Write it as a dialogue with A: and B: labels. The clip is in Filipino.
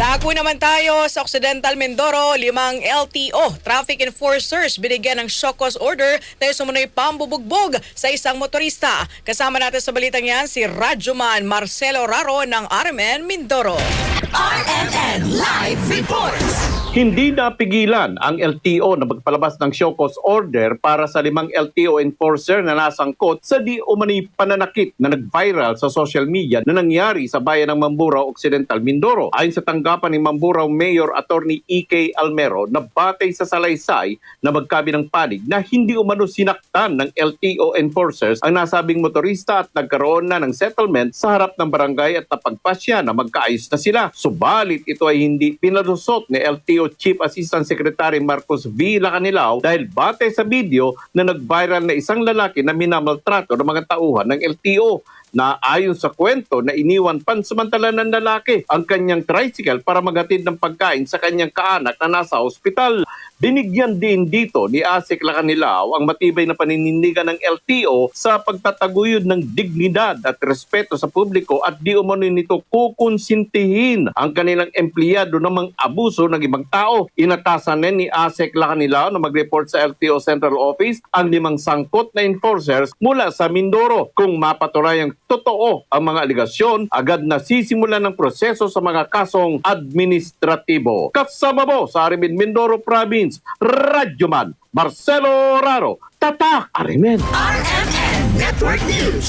A: Dago naman tayo sa Occidental Mindoro, limang LTO, traffic enforcers, binigyan ng shock cause order dahil sumunod pambubugbog sa isang motorista. Kasama natin sa balitang yan si Radyoman Marcelo Raro ng RMN Mindoro.
B: RMN Live Reports.
C: Hindi napigilan ang LTO na magpalabas ng show cause order para sa limang LTO enforcer na nasangkot sa di umani pananakit na nag-viral sa social media na nangyari sa bayan ng Mamburao, Occidental, Mindoro. Ayon sa tanggapan ni Mamburao Mayor Attorney E.K. Almero na batay sa salaysay na magkabi ng panig na hindi umano sinaktan ng LTO enforcers ang nasabing motorista at nagkaroon na ng settlement sa harap ng barangay at napagpasya na magkaayos na sila. Subalit ito ay hindi pinalusot ni LTO Chief Assistant Secretary Marcos V. Lacanilao dahil batay sa video na nag-viral na isang lalaki na minamaltrato ng mga tauhan ng LTO na ayon sa kwento na iniwan pansamantala ng lalaki ang kanyang tricycle para maghatid ng pagkain sa kanyang kaanak na nasa ospital. Binigyan din dito ni Asik Lacanilao ang matibay na paninindigan ng LTO sa pagtataguyod ng dignidad at respeto sa publiko at di umano nito kukonsintihin ang kanilang empleyado ng mga abuso ng ibang tao. Inatasan din ni Asik Lacanilao na mag-report sa LTO Central Office ang limang sangkot na enforcers mula sa Mindoro. Kung mapatunayang totoo ang mga aligasyon, agad na sisimulan ng proseso sa mga kasong administratibo. Kasama mo sa Arimin Mindoro Province, Radyoman Marcelo Raro, Tatak Arimen.
B: RMN Network News.